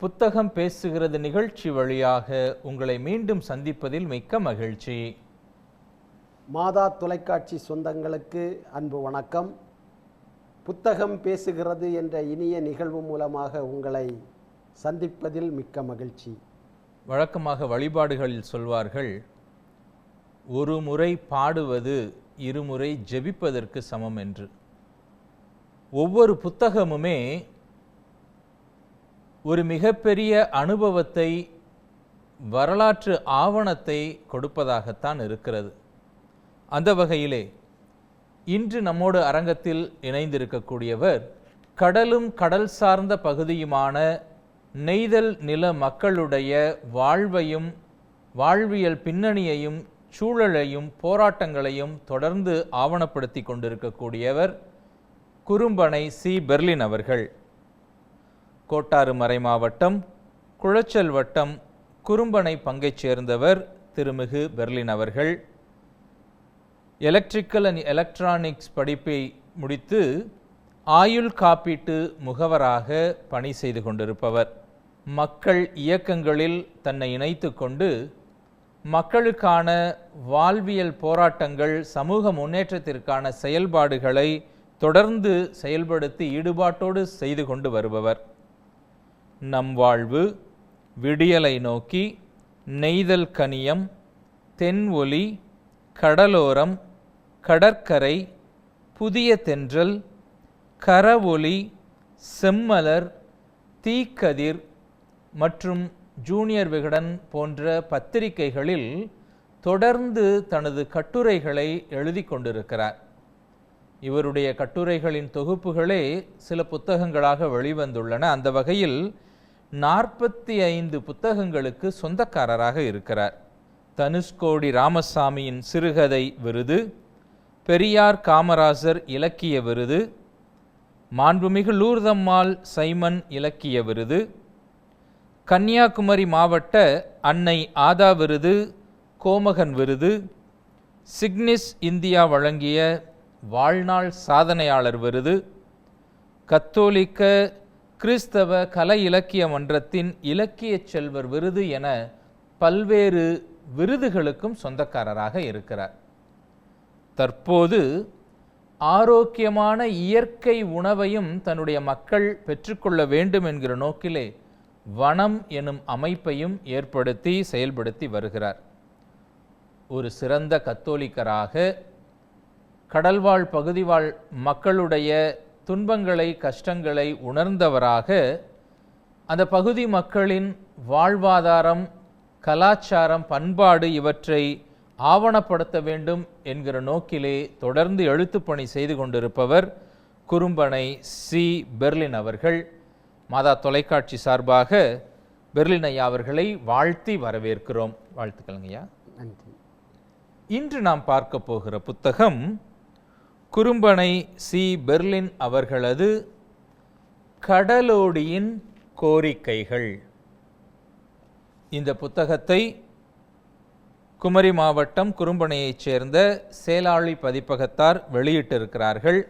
புத்தகம் பேசுகிறது நிகழ்ச்சி வழியாக உங்களை மீண்டும் சந்திப்பதில் மிக்க மகிழ்ச்சி. மாதா தொலைக்காட்சி சொந்தங்களுக்கு அன்பு வணக்கம். புத்தகம் பேசுகிறது என்ற இனிய நிகழ்வு மூலமாக உங்களை சந்திப்பதில் மிக்க மகிழ்ச்சி. வழக்கமாக வழிபாடுகளில் சொல்வார்கள் ஒரு முறை பாடுவது இருமுறை ஜெபிப்பதற்கு சமம் என்று. ஒவ்வொரு புத்தகமுமே ஒரு மிகப்பெரிய அனுபவத்தை வரலாற்று ஆவணத்தை கொடுப்பதாகத்தான் இருக்கிறது. அந்த வகையிலே இன்று நம்மோடு அரங்கத்தில் இணைந்திருக்கக்கூடியவர் கடலும் கடல் சார்ந்த பகுதியுமான நெய்தல் நில மக்களுடைய வாழ்வையும் வாழ்வியல் பின்னணியையும் சூழலையும் போராட்டங்களையும் தொடர்ந்து ஆவணப்படுத்தி கொண்டிருக்கக்கூடியவர் குறும்பனை சி. பெர்லின் அவர்கள். கோட்டாறு மறை மாவட்டம் குளச்சல் வட்டம் குறும்பனை பங்கைச் சேர்ந்தவர் திருமிகு பெர்லின் அவர்கள். எலக்ட்ரிக்கல் அண்ட் எலக்ட்ரானிக்ஸ் படிப்பை முடித்து ஆயுள் காப்பீட்டு முகவராக பணி செய்து கொண்டிருப்பவர். மக்கள் இயக்கங்களில் தன்னை இணைத்து கொண்டு மக்களுக்கான வாழ்வியல் போராட்டங்கள் சமூக முன்னேற்றத்திற்கான செயல்பாடுகளை தொடர்ந்து செயல்படுத்தி ஈடுபாட்டோடு செய்து கொண்டு வருபவர். நம் வாழ்வு விடியலை நோக்கி நெய்தல் கனியம் தென் ஒலி கடலோரம் கடற்கரை புதிய தென்றல் கரவொலி செம்மலர் தீக்கதிர் மற்றும் ஜூனியர் விகடன் போன்ற பத்திரிகைகளில் தொடர்ந்து தனது கட்டுரைகளை எழுதி கொண்டிருக்கிறார். இவருடைய கட்டுரைகளின் தொகுப்புகளே சில புத்தகங்களாக வெளிவந்துள்ளன. அந்த வகையில் நாற்பத்தி ஐந்து புத்தகங்களுக்கு சொந்தக்காரராக இருக்கிறார். தனுஷ்கோடி ராமசாமியின் சிறுகதை விருது பெரியார் காமராசர் இலக்கிய விருது மாண்புமிகு லூர்தம்மாள் சைமன் இலக்கிய விருது கன்னியாகுமரி மாவட்ட அன்னை ஆதா விருது கோமகன் விருது சிக்னிஸ் இந்தியா வழங்கிய வாழ்நாள் சாதனையாளர் விருது கத்தோலிக்க கிறிஸ்தவ கலை இலக்கிய மன்றத்தின் இலக்கிய செல்வர் விருது என பல்வேறு விருதுகளுக்கும் சொந்தக்காரராக இருக்கிறார். தற்போது ஆரோக்கியமான இயற்கை உணவையும் தன்னுடைய மக்கள் பெற்றுக்கொள்ள வேண்டும் என்கிற நோக்கிலே வனம் எனும் அமைப்பையும் ஏற்படுத்தி செயல்படுத்தி வருகிறார். ஒரு சிறந்த கத்தோலிக்கராக கடல்வாழ் பகுதிவாழ் மக்களுடைய துன்பங்களை கஷ்டங்களை உணர்ந்தவராக அந்த பகுதி மக்களின் வாழ்வாதாரம் கலாச்சாரம் பண்பாடு இவற்றை ஆவணப்படுத்த வேண்டும் என்கிற நோக்கிலே தொடர்ந்து எழுத்துப்பணி செய்து கொண்டிருப்பவர் குறும்பனை சி. பெர்லின் அவர்கள். மாதா தொலைக்காட்சி சார்பாக பெர்லின் ஐயா அவர்களை வாழ்த்தி வரவேற்கிறோம். வாழ்த்துக்கள்ங்கய்யா. நன்றி. இன்று நாம் பார்க்க போகிற புத்தகம் குறும்பனை சி. பெர்லின் அவர்களது கடலோடியின் கோரிக்கைகள். இந்த புத்தகத்தை குமரி மாவட்டம் குறும்பனையைச் சேர்ந்த சேலாளி பதிப்பகத்தார் வெளியிட்டிருக்கிறார்கள்.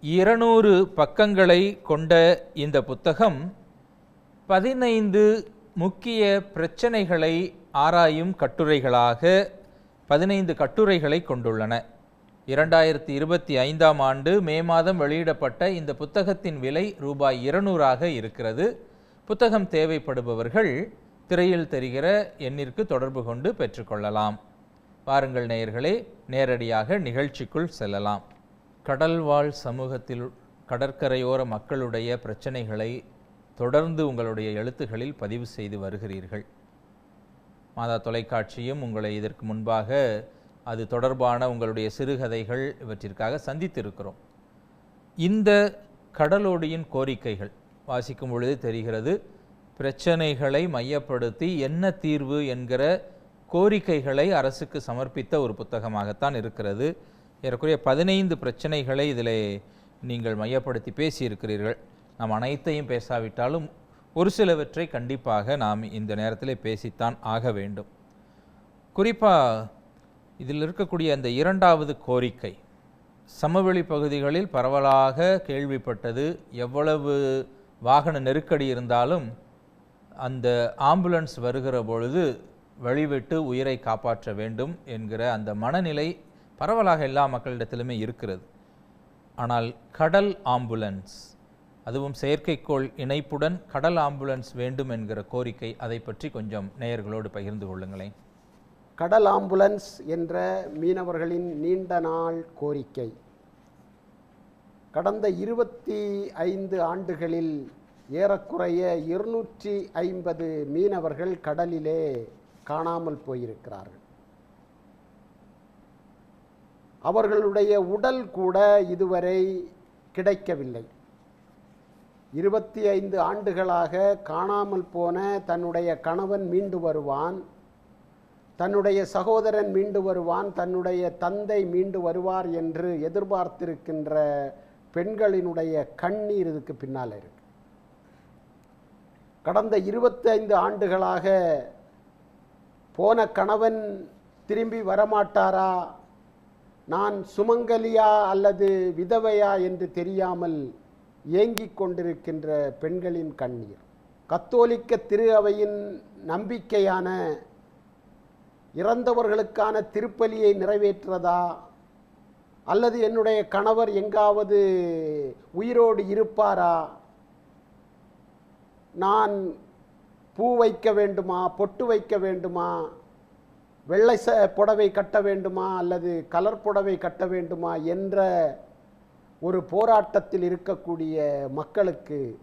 இருநூறு பக்கங்களை கொண்ட இந்த புத்தகம் பதினைந்து முக்கிய பிரச்சனைகளை ஆராயும் கட்டுரைகளாக பதினைந்து கட்டுரைகளை கொண்டுள்ளன. இரண்டாயிரத்தி இருபத்தி ஐந்தாம் ஆண்டு மே மாதம் வெளியிடப்பட்ட இந்த புத்தகத்தின் விலை ரூபாய் இருநூறாக இருக்கிறது. புத்தகம் தேவைப்படுபவர்கள் திரையில் தெரிகிற எண்ணிற்கு தொடர்பு கொண்டு பெற்றுக்கொள்ளலாம். வாருங்கள் நேயர்களே நேரடியாக நிகழ்ச்சிக்குள் செல்லலாம். கடல்வாழ் சமூகத்தில் கடற்கரையோர மக்களுடைய பிரச்சனைகளை தொடர்ந்து உங்களுடைய எழுத்துகளில் பதிவு செய்து வருகிறீர்கள். மாதா தொலைக்காட்சியும் உங்களை இதற்கு முன்பாக அது தொடர்பான உங்களுடைய சிறுகதைகள் இவற்றிற்காக சந்தித்திருக்கிறோம். இந்த கடலோடியின் கோரிக்கைகள் வாசிக்கும் பொழுது தெரிகிறது பிரச்சனைகளை மையப்படுத்தி என்ன தீர்வு என்கிற கோரிக்கைகளை அரசுக்கு சமர்ப்பித்த ஒரு புத்தகமாகத்தான் இருக்கிறது. ஏறக்குறைய பதினைந்து பிரச்சனைகளை இதில் நீங்கள் மையப்படுத்தி பேசியிருக்கிறீர்கள். நாம் அனைத்தையும் பேசாவிட்டாலும் ஒரு சிலவற்றை கண்டிப்பாக நாம் இந்த நேரத்தில் பேசித்தான் ஆக வேண்டும். குறிப்பாக இதில் இருக்கக்கூடிய அந்த இரண்டாவது கோரிக்கை. சமவெளி பகுதிகளில் பரவலாக கேள்விப்பட்டது எவ்வளவு வாகன நெருக்கடி இருந்தாலும் அந்த ஆம்புலன்ஸ் வருகிற பொழுது வழிவிட்டு உயிரை காப்பாற்ற வேண்டும் என்கிற அந்த மனநிலை பரவலாக எல்லா மக்களிடத்திலுமே இருக்கிறது. ஆனால் கடல் ஆம்புலன்ஸ் அதுவும் செயற்கைக்கோள் இணைப்புடன் கடல் ஆம்புலன்ஸ் வேண்டும் என்கிற கோரிக்கை அதை பற்றி கொஞ்சம் நேயர்களோடு பகிர்ந்து கொள்ளுங்களேன். கடல் ஆம்புலன்ஸ் என்ற மீனவர்களின் நீண்ட நாள் கோரிக்கை. கடந்த இருபத்தி ஐந்து ஆண்டுகளில் ஏறக்குறைய இருநூற்றி ஐம்பது மீனவர்கள் கடலிலே காணாமல் போயிருக்கிறார்கள். அவர்களுடைய உடல் கூட இதுவரை கிடைக்கவில்லை. இருபத்தி ஐந்து ஆண்டுகளாக காணாமல் போன தன்னுடைய கணவன் மீண்டு வருவான். தன்னுடைய சகோதரன் மீண்டு வருவான் தன்னுடைய தந்தை மீண்டு வருவார் என்று எதிர்பார்த்திருக்கின்ற பெண்களினுடைய கண்ணீர் இதுக்கு பின்னால் இருக்கு. கடந்த இருபத்தைந்து ஆண்டுகளாக போன கணவன் திரும்பி வரமாட்டாரா? நான் சுமங்கலியா அல்லது விதவையா என்று தெரியாமல் ஏங்கிக் கொண்டிருக்கின்ற பெண்களின் கண்ணீர். கத்தோலிக்க திரு அவையின் நம்பிக்கையான இறந்தவர்களுக்கான திருப்பலியை நிறைவேற்றுறதா? அல்லது என்னுடைய கணவர் எங்காவது உயிரோடு இருப்பாரா? நான் பூ வைக்க வேண்டுமா? பொட்டு வைக்க வேண்டுமா? வெள்ளை ச புடவை கட்ட வேண்டுமா? அல்லது கலர் புடவை கட்ட வேண்டுமா? என்ற ஒரு போராட்டத்தில் இருக்கக்கூடிய மக்களுக்கு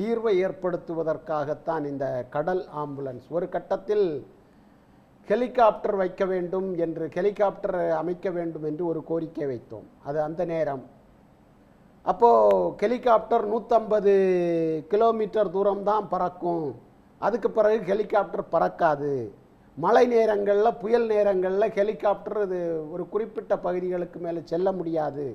தீர்வை ஏற்படுத்துவதற்காகத்தான் இந்த கடல் ஆம்புலன்ஸ். ஒரு கட்டத்தில் ஹெலிகாப்டர் வைக்க வேண்டும் என்று ஹெலிகாப்டர் அமைக்க வேண்டும் என்று ஒரு கோரிக்கை வைத்தோம். அது அந்த நேரம். அப்போது ஹெலிகாப்டர் நூற்றம்பது கிலோமீட்டர் தூரம் தான் பறக்கும். அதுக்கு பிறகு ஹெலிகாப்டர் பறக்காது. மழை நேரங்களில் புயல் நேரங்களில் ஹெலிகாப்டர் இது ஒரு குறிப்பிட்ட பகுதிகளுக்கு மேலே செல்ல முடியாது.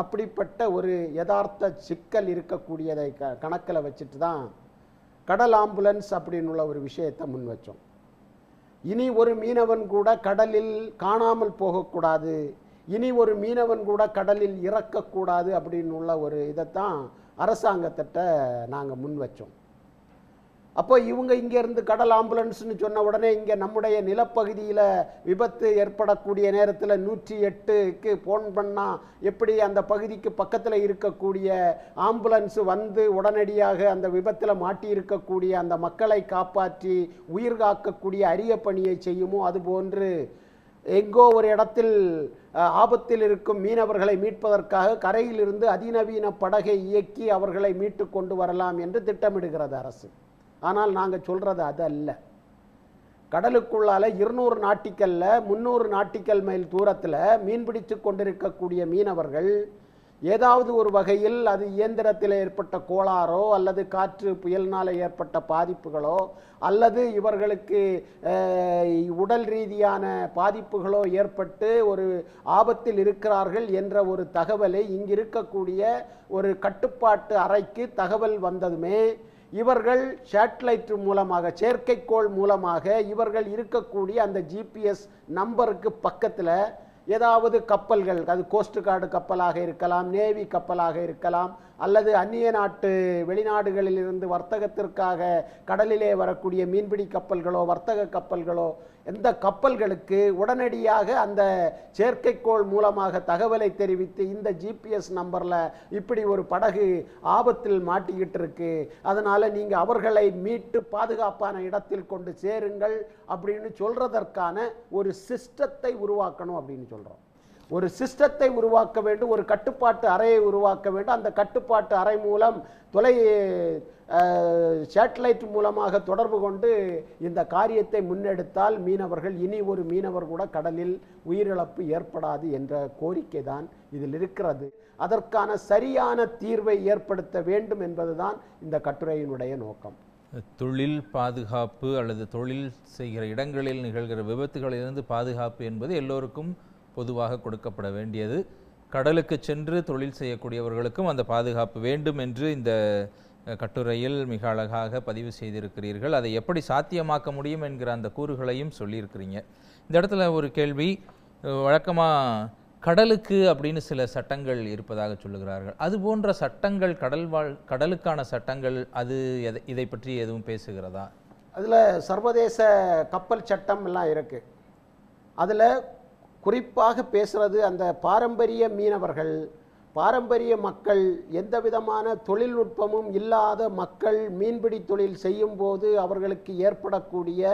அப்படிப்பட்ட ஒரு யதார்த்த சிக்கல் இருக்கக்கூடியதை க கணக்கில் வச்சுட்டு தான் கடல் ஆம்புலன்ஸ் அப்படின்னு உள்ள ஒரு விஷயத்தை முன் வச்சோம். இனி ஒரு மீனவன் கூட கடலில் காணாமல் போகக்கூடாது. இனி ஒரு மீனவன் கூட கடலில் இறக்கக்கூடாது அப்படின்னு உள்ள ஒரு இதைத்தான் அரசாங்கத்திட்ட நாங்கள் முன் வச்சோம். அப்போ இவங்க இங்கேருந்து கடல் ஆம்புலன்ஸ்னு சொன்ன உடனே இங்கே நம்முடைய நிலப்பகுதியில் விபத்து ஏற்படக்கூடிய நேரத்தில் நூற்றி எட்டுக்கு ஃபோன் பண்ணால் எப்படி அந்த பகுதிக்கு பக்கத்தில் இருக்கக்கூடிய ஆம்புலன்ஸ் வந்து உடனடியாக அந்த விபத்தில் மாட்டி இருக்கக்கூடிய அந்த மக்களை காப்பாற்றி உயிர் காக்கக்கூடிய அரிய பணியை செய்யுமோ அதுபோன்று எங்கோ ஒரு இடத்தில் ஆபத்தில் இருக்கும் மீனவர்களை மீட்பதற்காக கரையிலிருந்து அதிநவீன படகை இயக்கி அவர்களை மீட்டு கொண்டு வரலாம் என்று திட்டமிடுகிறது அரசு. ஆனால் நாங்கள் சொல்கிறது அது அல்ல கடலுக்குள்ளால் இருநூறு நாட்டிக்கல்ல முந்நூறு நாட்டிக்கல் மைல் தூரத்தில் மீன்பிடித்து கொண்டிருக்கக்கூடிய மீனவர்கள் ஏதாவது ஒரு வகையில் அது இயந்திரத்தில் ஏற்பட்ட கோளாறோ அல்லது காற்று புயல்னால் ஏற்பட்ட பாதிப்புகளோ அல்லது இவர்களுக்கு உடல் ரீதியான பாதிப்புகளோ ஏற்பட்டு ஒரு ஆபத்தில் இருக்கிறார்கள் என்ற ஒரு தகவலை இங்கிருக்கக்கூடிய ஒரு கட்டுப்பாட்டு அறைக்கு தகவல் வந்ததுமே இவர்கள் சேட்டலைட் மூலமாக செயற்கைக்கோள் மூலமாக இவர்கள் இருக்கக்கூடிய அந்த ஜிபிஎஸ் நம்பருக்கு பக்கத்தில் ஏதாவது கப்பல்கள் அது கோஸ்ட் கார்டு கப்பலாக இருக்கலாம் நேவி கப்பலாக இருக்கலாம் அல்லது அந்நிய நாட்டு வெளிநாடுகளில் இருந்து வர்த்தகத்திற்காக கடலிலே வரக்கூடிய மீன்பிடி கப்பல்களோ வர்த்தக கப்பல்களோ இந்த கப்பல்களுக்கு உடனடியாக அந்த செயற்கைக்கோள் மூலமாக தகவலை தெரிவித்து இந்த ஜிபிஎஸ் நம்பரில் இப்படி ஒரு படகு ஆபத்தில் மாட்டிக்கிட்டு இருக்கு அதனால் நீங்கள் அவர்களை மீட்டு பாதுகாப்பான இடத்தில் கொண்டு சேருங்கள் அப்படின்னு சொல்கிறதற்கான ஒரு சிஸ்டத்தை உருவாக்கணும் அப்படின்னு சொல்கிறோம் ஒரு சிஸ்டத்தை உருவாக்க வேண்டும் ஒரு கட்டுப்பாட்டு அறையை உருவாக்க வேண்டும். அந்த கட்டுப்பாட்டு அறை மூலம் தொலை சேட்டலைட் மூலமாக தொடர்பு கொண்டு இந்த காரியத்தை முன்னெடுத்தால் மீனவர்கள் இனி ஒரு மீனவர் கூட கடலில் உயிரிழப்பு ஏற்படாது என்ற கோரிக்கை தான் இதில் இருக்கிறது. அதற்கான சரியான தீர்வை ஏற்படுத்த வேண்டும் என்பதுதான் இந்த கட்டுரையினுடைய நோக்கம். தொழில் பாதுகாப்பு அல்லது தொழில் செய்கிற இடங்களில் நிகழ்கிற விபத்துகளிலிருந்து பாதுகாப்பு என்பது எல்லோருக்கும் பொதுவாக கொடுக்கப்பட வேண்டியது. கடலுக்கு சென்று தொழில் செய்யக்கூடியவர்களுக்கும் அந்த பாதுகாப்பு வேண்டும் என்று இந்த கட்டுரையில் மிக அழகாக பதிவு செய்திருக்கிறீர்கள். அதை எப்படி சாத்தியமாக்க முடியும் என்கிற அந்த கூறுகளையும் சொல்லியிருக்கிறீங்க. இந்த இடத்துல ஒரு கேள்வி வழக்கமாக கடலுக்கு அப்படின்னு சில சட்டங்கள் இருப்பதாக சொல்லுகிறார்கள். அது போன்ற சட்டங்கள் கடல் வாழ் கடலுக்கான சட்டங்கள் அது எதை இதை பற்றி எதுவும் பேசுகிறதா? அதில் சர்வதேச கப்பல் சட்டம் எல்லாம் இருக்குது அதில் குறிப்பாக பேசுகிறது அந்த பாரம்பரிய மீனவர்கள் பாரம்பரிய மக்கள் எந்த விதமான தொழில்நுட்பமும் இல்லாத மக்கள் மீன்பிடி தொழில் செய்யும்போது அவர்களுக்கு ஏற்படக்கூடிய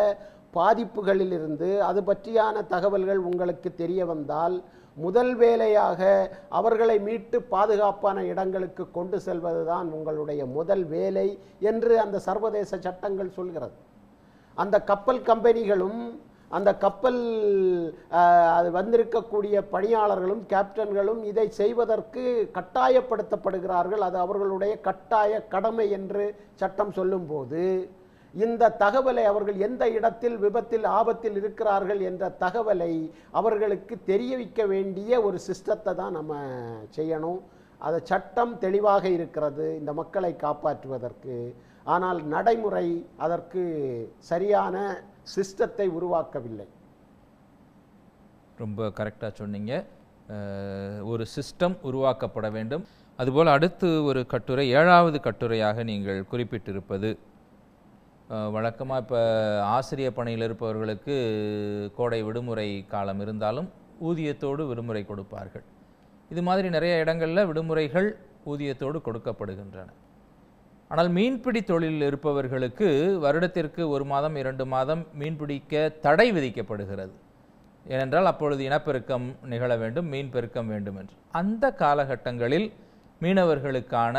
பாதிப்புகளிலிருந்து அது பற்றியான தகவல்கள் உங்களுக்கு தெரிய வந்தால் முதல் வேலையாக அவர்களை மீட்டு பாதுகாப்பான இடங்களுக்கு கொண்டு செல்வதுதான் உங்களுடைய முதல் வேலை என்று அந்த சர்வதேச சட்டங்கள் சொல்கிறது. அந்த கப்பல் கம்பெனிகளும் அந்த கப்பல் அது வந்திருக்கக்கூடிய பணியாளர்களும் கேப்டன்களும் இதை செய்வதற்கு கட்டாயப்படுத்தப்படுகிறார்கள். அது அவர்களுடைய கட்டாய கடமை என்று சட்டம் சொல்லும்போது இந்த தகவலை அவர்கள் எந்த இடத்தில் விபத்தில் ஆபத்தில் இருக்கிறார்கள் என்ற தகவலை அவர்களுக்கு தெரிவிக்க வேண்டிய ஒரு சிஸ்டத்தை தான் நம்ம செய்யணும். அது சட்டம் தெளிவாக இருக்கிறது இந்த மக்களை காப்பாற்றுவதற்கு. ஆனால் நடைமுறை அதற்கு சரியான சிஸ்டத்தை உருவாக்கவில்லை. ரொம்ப கரெக்டாக சொன்னீங்க. ஒரு சிஸ்டம் உருவாக்கப்பட வேண்டும். அதுபோல் அடுத்து ஒரு கட்டுரை ஏழாவது கட்டுரையாக நீங்கள் குறிப்பிட்டிருப்பது. வழக்கமாக இப்போ ஆசிரியர் பணியில் இருப்பவர்களுக்கு கோடை விடுமுறை காலம் இருந்தாலும் ஊதியத்தோடு விடுமுறை கொடுப்பார்கள். இது மாதிரி நிறைய இடங்களில் விடுமுறைகள் ஊதியத்தோடு கொடுக்கப்படுகின்றன. ஆனால் மீன்பிடி தொழிலில் இருப்பவர்களுக்கு வருடத்திற்கு ஒரு மாதம் இரண்டு மாதம் மீன்பிடிக்க தடை விதிக்கப்படுகிறது. ஏனென்றால் அப்பொழுது இனப்பெருக்கம் நிகழ வேண்டும் மீன் பெருக்கம் வேண்டும் என்று. அந்த காலகட்டங்களில் மீனவர்களுக்கான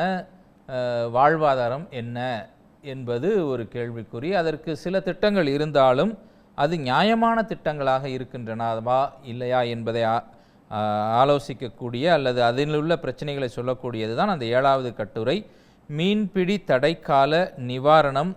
வாழ்வாதாரம் என்ன என்பது ஒரு கேள்விக்குறி. அதற்கு சில திட்டங்கள் இருந்தாலும் அது நியாயமான திட்டங்களாக இருக்கின்றனவா இல்லையா என்பதை ஆலோசிக்கக்கூடிய அல்லது அதில் உள்ள பிரச்சனைகளை சொல்லக்கூடியது தான் அந்த ஏழாவது கட்டுரை. மீன்பிடி தடைக்கால நிவாரணம்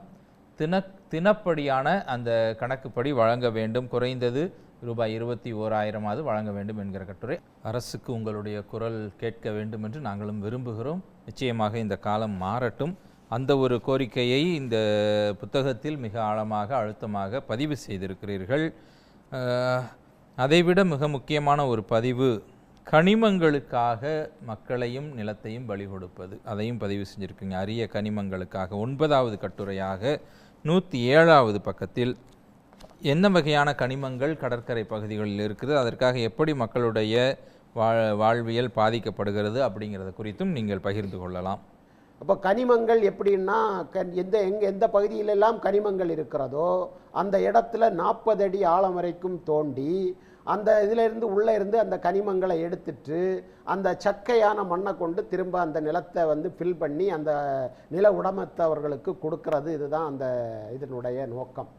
தின தினப்படியான அந்த கணக்குப்படி வழங்க வேண்டும். குறைந்தது ரூபாய் இருபத்தி ஓராயிரமாவது வழங்க வேண்டும் என்கிற கட்டுரை. அரசுக்கு உங்களுடைய குரல் கேட்க வேண்டும் என்று நாங்களும் விரும்புகிறோம். நிச்சயமாக இந்த காலம் மாறட்டும். அந்த ஒரு கோரிக்கையை இந்த புத்தகத்தில் மிக ஆழமாக அழுத்தமாக பதிவு செய்திருக்கிறீர்கள். அதைவிட மிக முக்கியமான ஒரு பதிவு கனிமங்களுக்காக மக்களையும் நிலத்தையும் பலி கொடுப்பது. அதையும் பதிவு செஞ்சுருக்கீங்க. அரிய கனிமங்களுக்காக. ஒன்பதாவது கட்டுரையாக நூற்றி ஏழாவது பக்கத்தில் என்ன வகையான கனிமங்கள் கடற்கரை பகுதிகளில் இருக்குது? அதற்காக எப்படி மக்களுடைய வா வாழ்வியல் பாதிக்கப்படுகிறது அப்படிங்கிறத குறித்தும் நீங்கள் பகிர்ந்து கொள்ளலாம். அப்போ கனிமங்கள் எப்படின்னா கன் எந்த எங்கே எந்த பகுதியிலெல்லாம் கனிமங்கள் இருக்கிறதோ அந்த இடத்துல நாற்பது அடி ஆழம் வரைக்கும் தோண்டி அந்த இதிலிருந்து உள்ளே இருந்து அந்த கனிமங்களை எடுத்துட்டு அந்த சக்கையான மண்ணை கொண்டு திரும்ப அந்த நிலத்தை வந்து ஃபில் பண்ணி அந்த நில உடமத்தவர்களுக்கு கொடுக்கறது இதுதான் அந்த இதனுடைய நோக்கம்.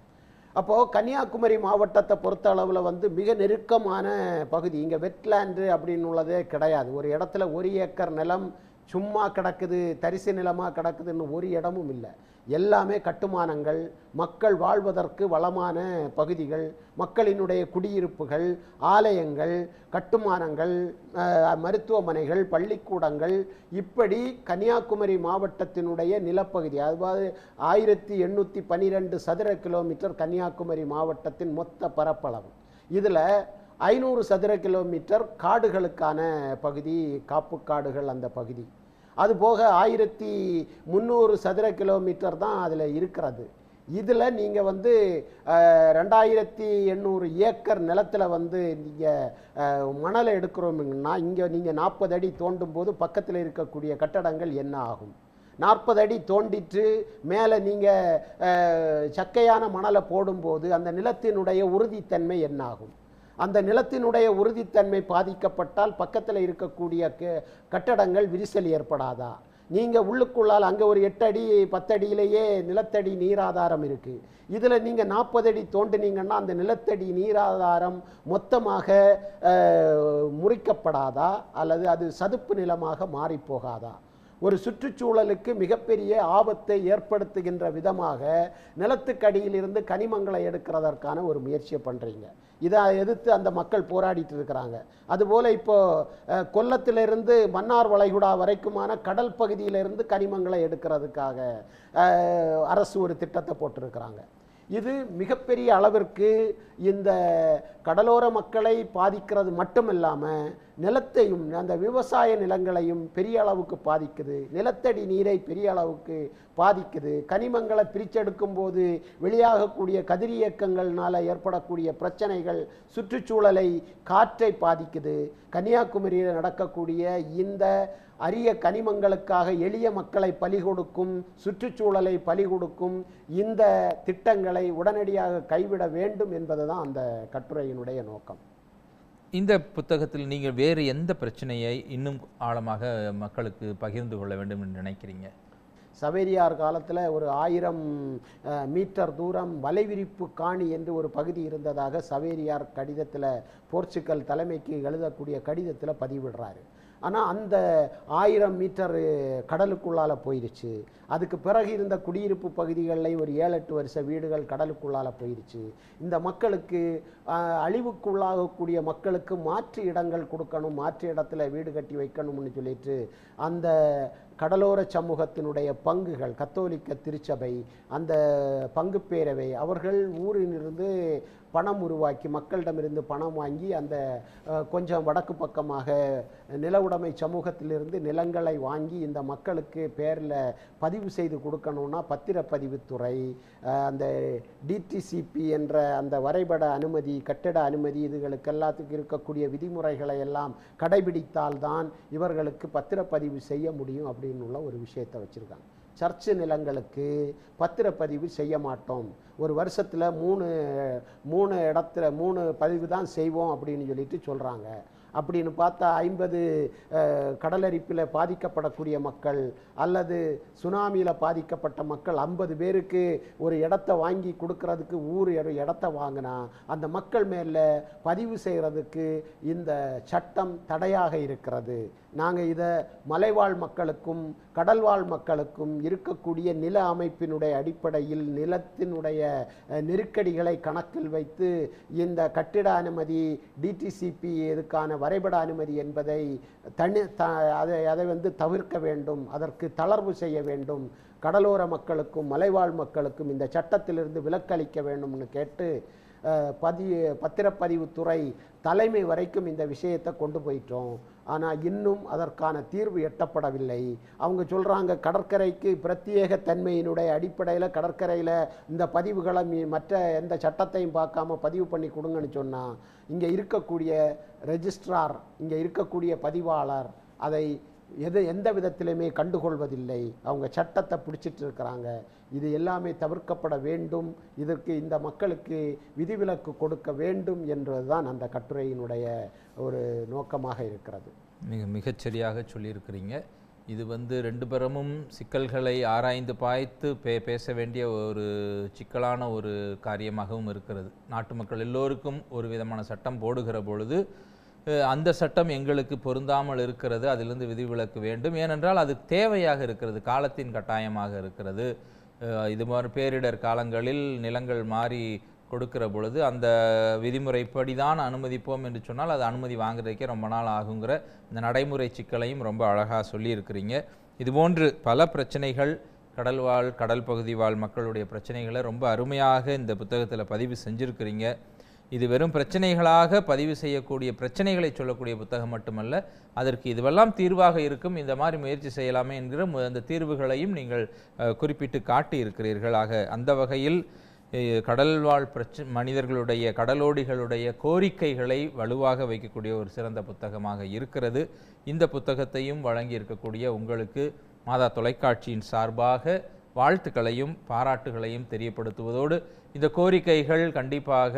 அப்போது கன்னியாகுமரி மாவட்டத்தை பொறுத்த அளவில் வந்து மிக நெருக்கமான பகுதி. இங்கே வெட்லேண்டு அப்படின்னு உள்ளதே கிடையாது. ஒரு இடத்துல ஒரு ஏக்கர் நிலம் சும்மா கிடக்குது தரிசு நிலமாக கிடக்குதுன்னு ஒரு இடமும் இல்லை. எல்லாமே கட்டுமானங்கள் மக்கள் வாழ்வதற்கு வளமான பகுதிகள் மக்களினுடைய குடியிருப்புகள் ஆலயங்கள் கட்டுமானங்கள் மருத்துவமனைகள் பள்ளிக்கூடங்கள் இப்படி கன்னியாகுமரி மாவட்டத்தினுடைய நிலப்பகுதி அதாவது ஆயிரத்தி எண்ணூற்றி பன்னிரெண்டு சதுர கிலோமீட்டர் கன்னியாகுமரி மாவட்டத்தின் மொத்த பரப்பளவு. இதில் ஐநூறு சதுர கிலோமீட்டர் காடுகளுக்கான பகுதி காப்பு காடுகள் அந்த பகுதி. அது போக ஆயிரத்தி முந்நூறு சதுர கிலோமீட்டர் தான் அதில் இருக்கிறது. இதில் நீங்கள் வந்து ரெண்டாயிரத்தி எண்ணூறு ஏக்கர் நிலத்தில் வந்து நீங்கள் மணலை எடுக்கிறோம்னா இங்கே நீங்கள் நாற்பது அடி தோண்டும் போது பக்கத்தில் இருக்கக்கூடிய கட்டடங்கள் என்ன ஆகும்? நாற்பது அடி தோண்டிட்டு மேலே நீங்கள் சக்கையான மணலை போடும்போது அந்த நிலத்தினுடைய உறுதித்தன்மை என்னாகும் அந்த நிலத்தினுடைய உறுதித்தன்மை பாதிக்கப்பட்டால் பக்கத்தில் இருக்கக்கூடிய க- கட்டடங்கள் விரிசல் ஏற்படாதா? நீங்கள் உள்ளுக்குள்ளால் அங்கே ஒரு எட்டு அடி பத்தடியிலேயே நிலத்தடி நீராதாரம் இருக்குது இதில் நீங்கள் நாற்பது அடி தோண்டினீங்கன்னா அந்த நிலத்தடி நீராதாரம் மொத்தமாக முறிக்கப்படாதா? அல்லது அது சதுப்பு நிலமாக மாறிப்போகாதா? ஒரு சுற்றுச்சூழலுக்கு மிகப்பெரிய ஆபத்தை ஏற்படுத்துகின்ற விதமாக நிலத்துக்கடியில் இருந்து கனிமங்களை எடுக்கிறதற்கான ஒரு முயற்சியை பண்ணுறீங்க இதை எதிர்த்து அந்த மக்கள் போராடிட்டு இருக்கிறாங்க. அதுபோல் இப்போ கொல்லத்திலிருந்து மன்னார் வளைகுடா வரைக்குமான கடல் பகுதியிலிருந்து கனிமங்களை எடுக்கிறதுக்காக அரசு ஒரு திட்டத்தை போட்டிருக்கிறாங்க. இது மிகப்பெரிய அளவிற்கு இந்த கடலோர மக்களை பாதிக்கிறது மட்டுமில்லாமல் நிலத்தையும் அந்த விவசாய நிலங்களையும் பெரிய அளவுக்கு பாதிக்குது. நிலத்தடி நீரை பெரிய அளவுக்கு பாதிக்குது. கனிமங்களை பிரிச்செடுக்கும் போது வெளியாகக்கூடிய கதிரியக்கங்கள்னால ஏற்படக்கூடிய பிரச்சனைகள் சுற்றுச்சூழலை காற்றை பாதிக்குது. கன்னியாகுமரியில் நடக்கக்கூடிய இந்த அரிய கனிமங்களுக்காக எளிய மக்களை பலி கொடுக்கும் சுற்றுச்சூழலை பலி கொடுக்கும் இந்த திட்டங்களை உடனடியாக கைவிட வேண்டும் என்பதுதான் அந்த கட்டுரையினுடைய நோக்கம். இந்த புத்தகத்தில் நீங்கள் வேறு எந்த பிரச்சனையை இன்னும் ஆழமாக மக்களுக்கு பகிர்ந்து கொள்ள வேண்டும் என்று நினைக்கிறீங்க? சவேரியார் காலத்தில் ஒரு ஆயிரம் மீட்டர் தூரம் வலைவிரிப்பு காணி என்று ஒரு பகுதி இருந்ததாக சவேரியார் கடிதத்தில் போர்ச்சுகல் தலைமைக்கு எழுதக்கூடிய கடிதத்தில் பதிவிடுறாரு. ஆனால் அந்த ஆயிரம் மீட்டர் கடலுக்குள்ளால் போயிருச்சு அதுக்கு பிறகு இருந்த குடியிருப்பு பகுதிகளில் ஒரு ஏழு எட்டு வருஷ வீடுகள் கடலுக்குள்ளால் போயிடுச்சு. இந்த மக்களுக்கு அழிவுக்குள்ளாகக்கூடிய மக்களுக்கு மாற்று இடங்கள் கொடுக்கணும் மாற்று இடத்துல வீடு கட்டி வைக்கணும்னு சொல்லிட்டு அந்த கடலோர சமூகத்தினுடைய பங்குகள் கத்தோலிக்க திருச்சபை அந்த பங்கு பேரவை அவர்கள் ஊரிலிருந்து பணம் உருவாக்கி மக்களிடமிருந்து பணம் வாங்கி அந்த கொஞ்சம் வடக்கு பக்கமாக நிலவுடைமை சமூகத்திலிருந்து நிலங்களை வாங்கி இந்த மக்களுக்கு பேரில் பதிவு செய்து கொடுக்கணும்னா பத்திரப்பதிவுத்துறை அந்த டிடிசிபி என்ற அந்த வரைபட அனுமதி கட்டிட அனுமதி இதுகளுக்கு எல்லாத்துக்கும் இருக்கக்கூடிய விதிமுறைகளை எல்லாம் கடைபிடித்தால்தான் இவர்களுக்கு பத்திரப்பதிவு செய்ய முடியும் அப்படின்னு உள்ள ஒரு விஷயத்தை வச்சுருக்காங்க. சர்ச்சு நிலங்களுக்கு பத்திரப்பதிவு செய்ய மாட்டோம். ஒரு வருஷத்தில் மூணு மூணு இடத்துல மூணு பதிவு தான் செய்வோம் அப்படின்னு சொல்லிட்டு சொல்கிறாங்க அப்படின்னு பார்த்தா ஐம்பது கடலரிப்பில் பாதிக்கப்படக்கூடிய மக்கள் அல்லது சுனாமியில் பாதிக்கப்பட்ட மக்கள் ஐம்பது பேருக்கு ஒரு இடத்த வாங்கி கொடுக்கறதுக்கு ஊர் ஒரு இடத்த வாங்கினா அந்த மக்கள் மேலே பதிவு செய்கிறதுக்கு இந்த சட்டம் தடையாக இருக்கிறது. நாங்கள் இதை மலைவாழ் மக்களுக்கும் கடல்வாழ் மக்களுக்கும் இருக்கக்கூடிய நில அமைப்பினுடைய அடிப்படையில் நிலத்தினுடைய நெருக்கடிகளை கணக்கில் வைத்து இந்த கட்டிட அனுமதி டிடிசிபி இதுக்கான வரைபட அனுமதி என்பதை தனி த அதை அதை வந்து தவிர்க்க வேண்டும் அதற்கு தளர்வு செய்ய வேண்டும். கடலோர மக்களுக்கும் மலைவாழ் மக்களுக்கும் இந்த சட்டத்திலிருந்து விலக்களிக்க வேண்டும்னு கேட்டு பதி பத்திரப்பதிவுத்துறை தலைமை வரைக்கும் இந்த விஷயத்தை கொண்டு போயிட்டோம். ஆனால் இன்னும் அதற்கான தீர்வு எட்டப்படவில்லை. அவங்க சொல்கிறாங்க கடற்கரைக்கு பிரத்யேக தன்மையினுடைய அடிப்படையில் கடற்கரையில் இந்த பதிவுகளை மற்ற எந்த சட்டத்தையும் பார்க்காம பதிவு பண்ணி கொடுங்கன்னு சொன்னால் இங்கே இருக்கக்கூடிய ரெஜிஸ்ட்ரார் இங்கே இருக்கக்கூடிய பதிவாளர் அதை எது எந்த விதத்திலுமே கண்டுகொள்வதில்லை. அவங்க சட்டத்தை பிடிச்சிட்டு இருக்கிறாங்க. இது எல்லாமே தவிர்க்கப்பட வேண்டும். இதற்கு இந்த மக்களுக்கு விதிவிலக்கு கொடுக்க வேண்டும் என்பதுதான் அந்த கட்டுரையினுடைய ஒரு நோக்கமாக இருக்கிறது. மிக மிகச்சரியாக சொல்லியிருக்கிறீங்க. இது வந்து ரெண்டு பேரமும் சிக்கல்களை ஆராய்ந்து பாய்த்து பே பேச வேண்டிய ஒரு சிக்கலான ஒரு காரியமாகவும் இருக்கிறது. நாட்டு மக்கள் எல்லோருக்கும் ஒரு விதமான சட்டம் போடுகிற பொழுது அந்த சட்டம் எங்களுக்கு பொருந்தாமல் இருக்கிறது அதிலிருந்து விதிவிலக்கு வேண்டும். ஏனென்றால் அது தேவையாக இருக்கிறது காலத்தின் கட்டாயமாக இருக்கிறது. இது மாதிரி பேரிடர் காலங்களில் நிலங்கள் மாறி கொடுக்கிற பொழுது அந்த விதிமுறைப்படி தான் அனுமதிப்போம் என்று சொன்னால் அது அனுமதி வாங்குறதுக்கே ரொம்ப நாள் ஆகுங்கிற இந்த நடைமுறை சிக்கலையும் ரொம்ப அழகாக சொல்லியிருக்கிறீங்க. இதுபோன்று பல பிரச்சனைகள் கடல் வாழ் கடல் பகுதி வாழ் மக்களுடைய பிரச்சனைகளை ரொம்ப அருமையாக இந்த புத்தகத்தில் பதிவு செஞ்சுருக்கிறீங்க. இது வெறும் பிரச்சனைகளாக பதிவு செய்யக்கூடிய பிரச்சனைகளை சொல்லக்கூடிய புத்தகம் மட்டுமல்ல அதற்கு இதுவெல்லாம் தீர்வாக இருக்கும் இந்த மாதிரி முயற்சி செய்யலாமே என்கிற அந்த தீர்வுகளையும் நீங்கள் குறிப்பிட்டு காட்டி இருக்கிறீர்கள் ஆக அந்த வகையில் கடல்வாழ் பிரச்ச மனிதர்களுடைய கடலோடிகளுடைய கோரிக்கைகளை வலுவாக வைக்கக்கூடிய ஒரு சிறந்த புத்தகமாக இருக்கிறது. இந்த புத்தகத்தையும் வழங்கி இருக்கக்கூடிய உங்களுக்கு மாதா தொலைக்காட்சியின் சார்பாக வாழ்த்துக்களையும் பாராட்டுகளையும் தெரியப்படுத்துவதோடு இந்த கோரிக்கைகள் கண்டிப்பாக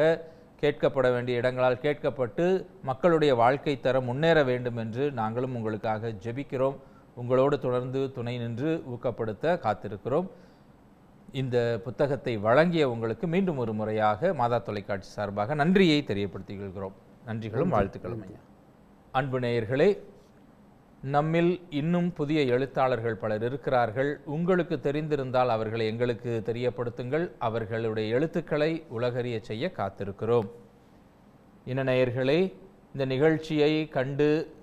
கேட்கப்பட வேண்டிய இடங்களால் கேட்கப்பட்டு மக்களுடைய வாழ்க்கை தரம் முன்னேற வேண்டும் என்று நாங்களும் உங்களுக்காக ஜெபிக்கிறோம். உங்களோடு தொடர்ந்து துணை நின்று ஊக்கப்படுத்த காத்திருக்கிறோம். இந்த புத்தகத்தை வழங்கிய உங்களுக்கு மீண்டும் ஒரு முறையாக மாதா தொலைக்காட்சி சார்பாக நன்றியை தெரியப்படுத்திக் கொள்கிறோம். நன்றிகளும் வாழ்த்துக்களும் ஐயா. அன்பு நேயர்களே நம்மில் இன்னும் புதிய எழுத்தாளர்கள் பலர் இருக்கிறார்கள். உங்களுக்கு தெரிந்திருந்தால் அவர்களை எங்களுக்கு தெரியப்படுத்துங்கள். அவர்களுடைய எழுத்துக்களை உலகறிய செய்ய காத்திருக்கிறோம். இனநேயர்களே இந்த நிகழ்ச்சியை கண்டு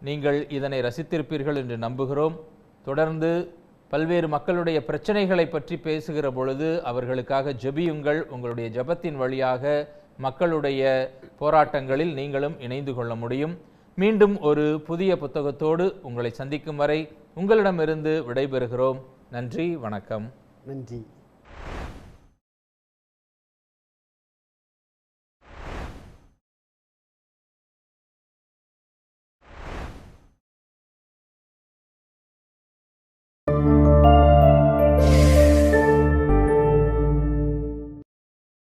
நீங்கள் இதனை ரசித்திருப்பீர்கள் என்று நம்புகிறோம். தொடர்ந்து பல்வேறு மக்களுடைய பிரச்சனைகளை பற்றி பேசுகிற பொழுது அவர்களுக்காக ஜெபியுங்கள். உங்களுடைய ஜெபத்தின் வழியாக மக்களுடைய போராட்டங்களில் நீங்களும் இணைந்து கொள்ள முடியும். மீண்டும் ஒரு புதிய புத்தகத்தோடு உங்களை சந்திக்கும் வரை உங்களிடமிருந்து விடைபெறுகிறோம். நன்றி வணக்கம். நன்றி.